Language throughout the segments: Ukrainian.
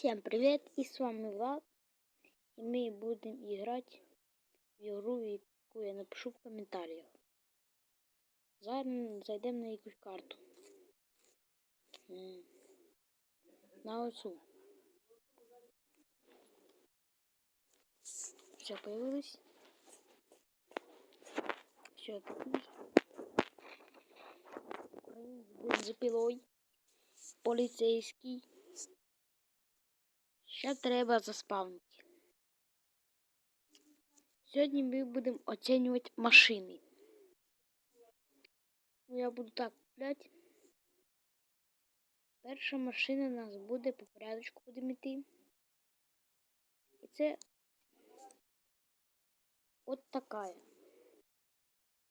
Всем привет! И с вами Влад. И мы будем играть в игру, яку я напишу в комментариях. Зараз зайдемо на якусь карту. На оцю. Все, появилось. Все. Бензопилой. Поліцейський. Ще треба заспавнити. Сьогодні ми будемо оцінювати машини. Ну, я буду так купляти. Перша машина у нас буде по порядочку будемо йти. І це от така.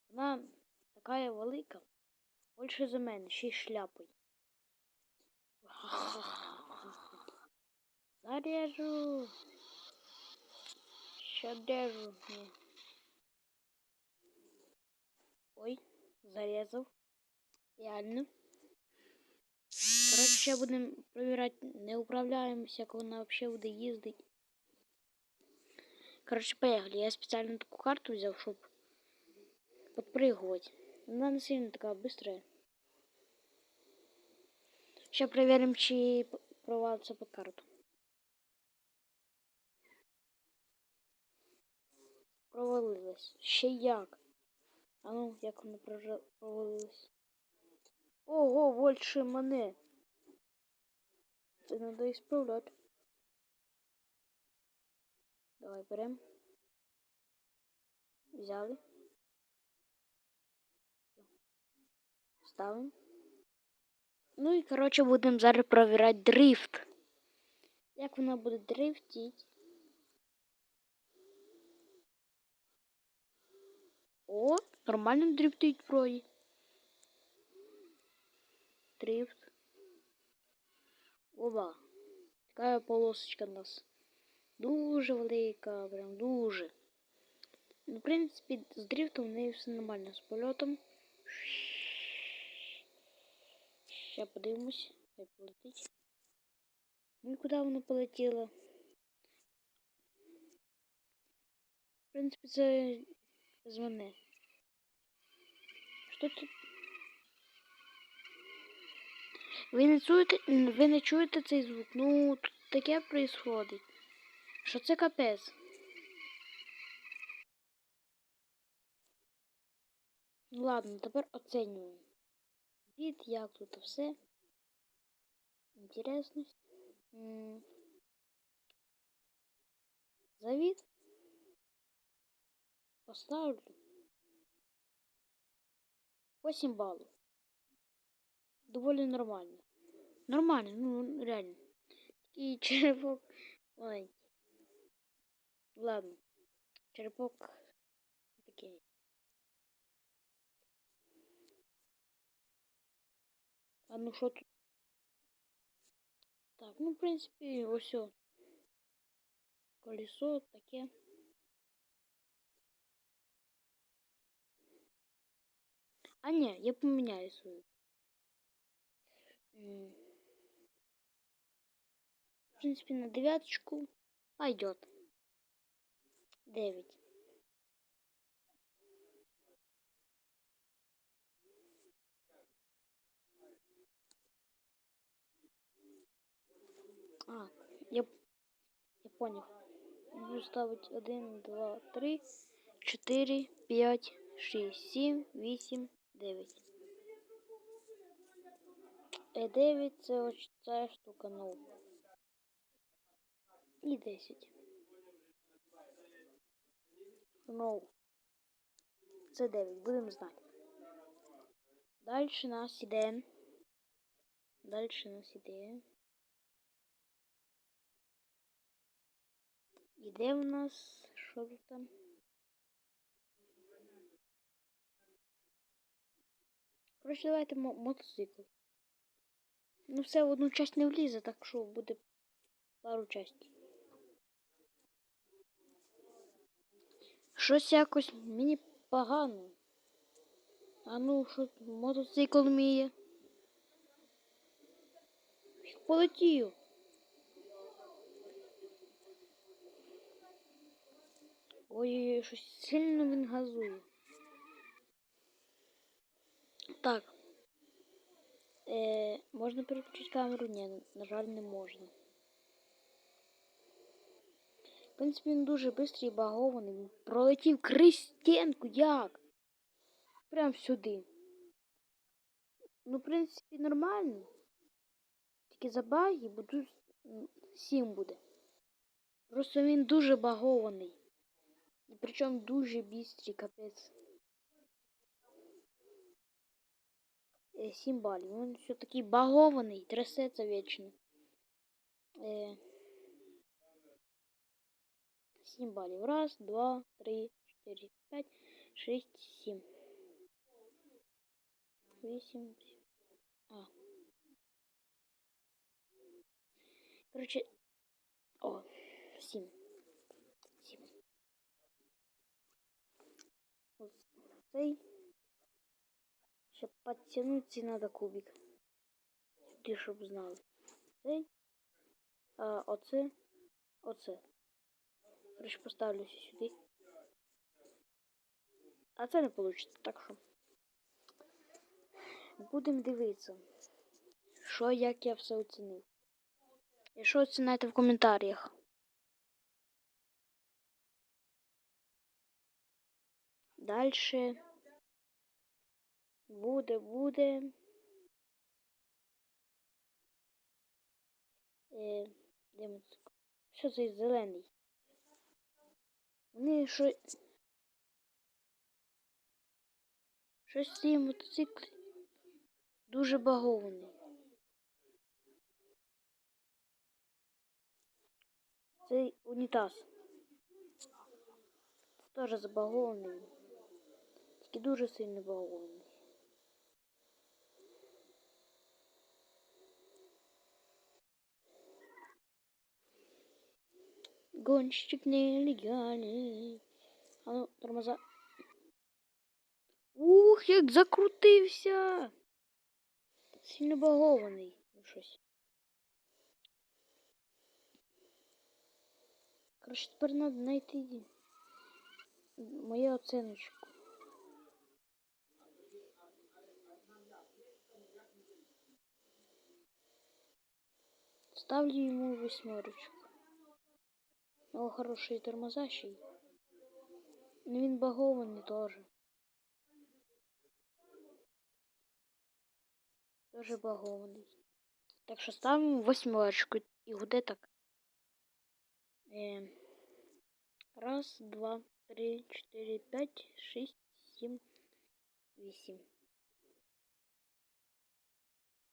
Вона така велика. Більше за мене, ще й шляпою. Зарежу. Ща держу. Ой, зарезав. Реально. Короче, ще будемо перевіряти, не управляємося, як вона взагалі буде їздити. Короче, поехали. Я специально таку карту взяв, щоб подпрыгивать. Вона не сильно така быстрая. Сейчас проверим, чи провалиться по карту. Провалилась. Ще як? А ну, як воно прожа- провалилось? Ого, більше мене. Це треба ісправляти. Давай берем. Взяли. Ставимо. Ну і, коротше, будемо зараз провіряти дрифт. Як вона буде дрифтити. О, нормально дрифтить вроді. Дрифт. Оба. Така полосочка у нас. Дуже велика, прям дуже. Ну, в принципі, з дрифтом в неї все нормально. З польотом. Ще подивимось. Хай полетить. Ну і куди воно полетіло? В принципі, це з мене. Що тут? Ви не чуєте, ви не чуєте цей звук? Ну, тут таке происходить. Що це капець? Ну ладно, тепер оцінюємо. Від як тут все. Інтересність. М. Поставлю. 8 баллов. Доволі нормально. Нормально, ну реально. Такий черепок маленький. Ладно. Черепок такий. А ну що тут? Так, ну, в принципі, ось. Колесо таке. А ні, я поміняю свою. В принципе, на девяточку пойдет. Девять. А, я, я понял. Буду ставить 1, 2, 3, 4, 5, 6, 7, 8, 9. Е 9 це ось ця штука, ну. І 10. Ну. Це 9, будемо знати. Далі нас іде. Далі нас іде. Іде в нас. Що там? Коротше, мотоцикл. Ну все в одну часть не влізе, так що буде пару частей. Щось якось мені погано. А ну що мотоцикл вміє. Полетів. Ой, щось сильно він газує. Так. Е, можна переключити камеру? Ні, на жаль, не можна. В принципі, він дуже швидкий і багований. Пролетів крізь. Як? Прям сюди. Ну, в принципі, нормально. Тільки за баги буду 7 буде. Просто він дуже багований. І причому дуже бістрий, капець. 7 балів. Він все такий багований, трясеться вічно. Е, 7 балів. Раз, два, три, чотири, п'ять, шість, сім. Вісім. А. Короче. О, сім. Сім. Ось цей. Ще підтягнути надо кубик. Сюди, щоб знали. Цей. А оце. Оце. Короче, поставлю сюди. А це не вийде, так що. Будемо дивитися, що як я все оцінив. І що оціните в коментарях. Дальше буде, буде. Е, де? Що це зелений? Вони що. Щось ці мотоцикли дуже багований. Цей унітаз. Теж забагований. Тільки дуже сильно багований. Гонщик нелегальний. А ну, тормоза. Ух, як закрутився. Сильно багований. Ну. Короче, тепер треба знайти мою оціночку. Ставлю ему восьмерочку. О, хороший тормозащий. Ну він багований теж. Тоже багований. Так що ставимо восьмерочку. І буде так. Е, раз, два, три, чотири, п'ять, шість, сім, вісім.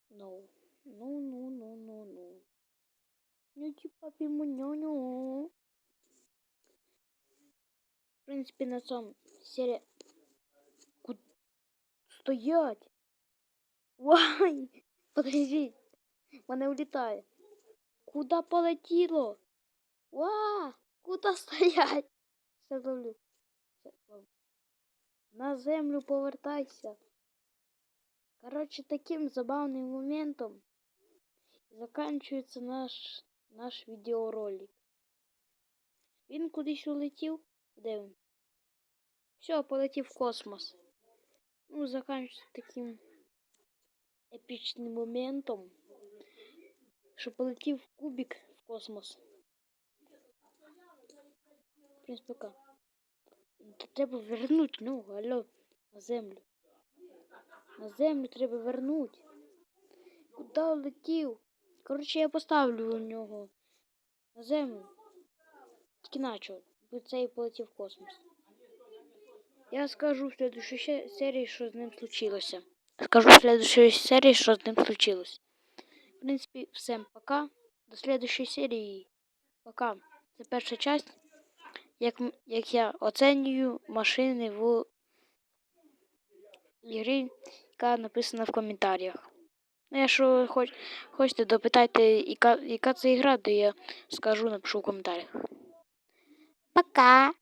Ну, ну, ну, ну, ну, ну. Ну, типа піму ню-ню. В принципі, на цьому серія... Куд... Стоять! Вай! Подождіть! Мене улітає. Куда полетіло? Ва! Куда стоять? Все ловлю. Все ловлю. На землю повертайся. Короче, таким забавним моментом заканчивается наш наш відеоролик. Він кудись улетів. Він? Все, полетів в космос. Ну, заканчивается таким епічним моментом, що полетів кубик в космос. В принципі, пока. Треба вернуть, ну, алло, на землю. На землю треба вернуть. Куди летів? Коротше, я поставлю у нього на землю. Тільки начал. Цей полетів в космос. Я скажу в следующей серії, що з ним случилося. Скажу в следующей серії, що з ним случилось. В принципі, всем пока. До следующей серії. Пока. Це перша часть, як, як я оцінюю машини в ігрі, яка написана в коментарях. Ну, якщо хоч, хочете, допитайте, яка, яка це ігра, то я скажу, напишу в коментарях. Пока!